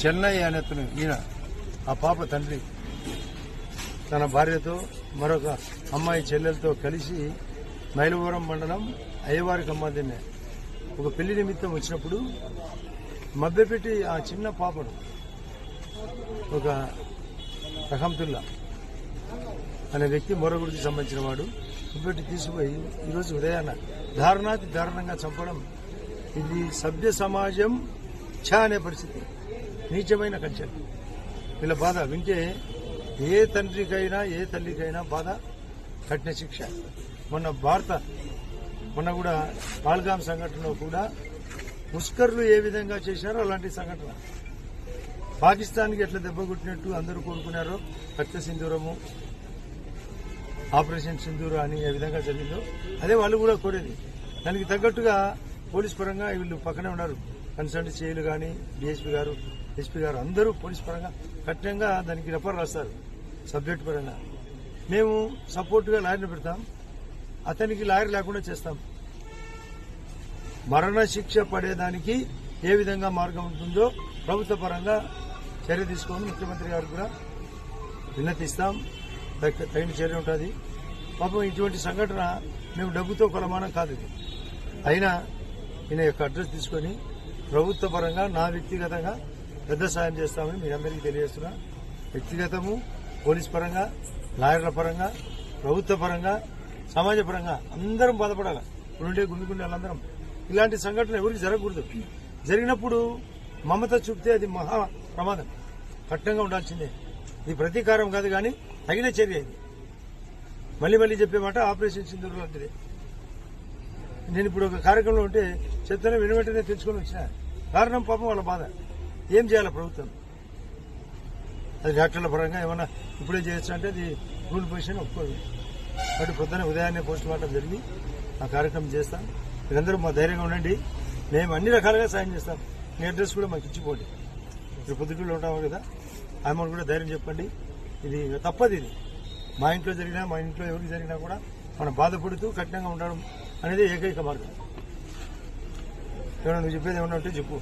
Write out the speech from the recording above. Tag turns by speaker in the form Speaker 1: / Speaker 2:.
Speaker 1: చెన్నై అనే అతను ఈయన ఆ పాప తండ్రి. తన భార్యతో మరొక అమ్మాయి చెల్లెలతో కలిసి మైలవరం మండలం అయ్యవారి కమ్మాదిన్నే ఒక పెళ్ళి నిమిత్తం వచ్చినప్పుడు మభ్యపెట్టి ఆ చిన్న పాపను ఒక రహంతుల్లా అనే వ్యక్తి మొరగుడికి సంబంధించిన వాడు మభ్యపెట్టి తీసుకుపోయి ఈరోజు ఉదయాన్న దారుణాతి దారుణంగా చంపడం ఇది సభ్య సమాజం ఛ అనే పరిస్థితి. నీచమైన కల్చర్. వీళ్ళ బాధ వింటే ఏ తండ్రికైనా ఏ తల్లికైనా బాధ కఠిన శిక్ష. మొన్న భారత మొన్న కూడా పాల్గాం సంఘటనలో కూడా ముస్కర్లు ఏ విధంగా చేశారో అలాంటి సంఘటన. పాకిస్తాన్కి ఎట్లా దెబ్బకొట్టినట్టు అందరూ కోరుకున్నారో రక్త సింధూరము ఆపరేషన్ సింధూరు అని ఏ విధంగా జరిగిందో అదే వాళ్ళు కూడా కోరేది. దానికి తగ్గట్టుగా పోలీస్ పరంగా వీళ్ళు పక్కనే ఉన్నారు. కన్సల్ట్ చేయలు కానీ డిఎస్పీ గారు ఎస్పీ గారు అందరూ పోలీస్ పరంగా కఠినంగా దానికి రెఫర్ రాస్తారు సబ్జెక్ట్ పరంగా. మేము సపోర్ట్గా లాయర్ని పెడతాం అతనికి లాయర్ లేకుండా చేస్తాం. మరణ శిక్ష పడేదానికి ఏ విధంగా మార్గం ఉంటుందో ప్రభుత్వ పరంగా చర్య తీసుకొని ముఖ్యమంత్రి గారు కూడా విన్నతిస్తాం. తగిన చర్య ఉంటుంది. పాపం ఇటువంటి సంఘటన మేము డబ్బుతో కొలమానం కాదు అయినా ఈయన యొక్క అడ్రస్ తీసుకొని ప్రభుత్వ పరంగా నా వ్యక్తిగతంగా పెద్ద సాయం చేస్తామని మీ అందరికీ తెలియజేస్తున్నా. వ్యక్తిగతము పోలీస్ పరంగా లాయర్ల పరంగా ప్రభుత్వ పరంగా సమాజ పరంగా అందరం బాధపడాలి. ఇప్పుడుండే గుండె గుండె వాళ్ళందరం ఇలాంటి సంఘటన ఎవరికి జరగకూడదు. జరిగినప్పుడు మమత చూపితే అది మహా ప్రమాదం. కట్టంగా ఉండాల్సిందే. ఇది ప్రతీకారం కాదు కానీ తగిన చర్య ఇది. మళ్ళీ మళ్ళీ చెప్పే మాట ఆపరేషన్ సింధూరు లాంటిది. నేను ఇప్పుడు ఒక కార్యక్రమంలో ఉంటే చెత్తను వెనువెంటనే తెచ్చుకొని వచ్చిన. కారణం పాపం వాళ్ళ బాధ. ఏం చేయాలి ప్రభుత్వం? అది డాక్టర్ల పరంగా ఏమన్నా ఇప్పుడే చేయొచ్చు అంటే అది రూల్ పొజిషన్ ఒప్పుకోదు. కాబట్టి పొద్దున ఉదయాన్నే పోస్ట్ మార్టం జరిగి ఆ కార్యక్రమం చేస్తాం. మీరందరూ మా ధైర్యంగా ఉండండి. మేము అన్ని రకాలుగా సాయం చేస్తాం. మీ అడ్రస్ కూడా మాకు ఇచ్చిపోండి. ఇప్పుడు పొద్దుటూరులో ఉంటాము కదా ఆమె కూడా ధైర్యం చెప్పండి. ఇది తప్పది ఇది. మా ఇంట్లో జరిగినా మా ఇంట్లో ఎవరికి జరిగినా కూడా మనం బాధపడుతూ కఠినంగా ఉండడం అనేది ఏకైక మార్గం. ఏమన్నా నువ్వు చెప్పేది ఏమన్నా ఉంటే చెప్పు.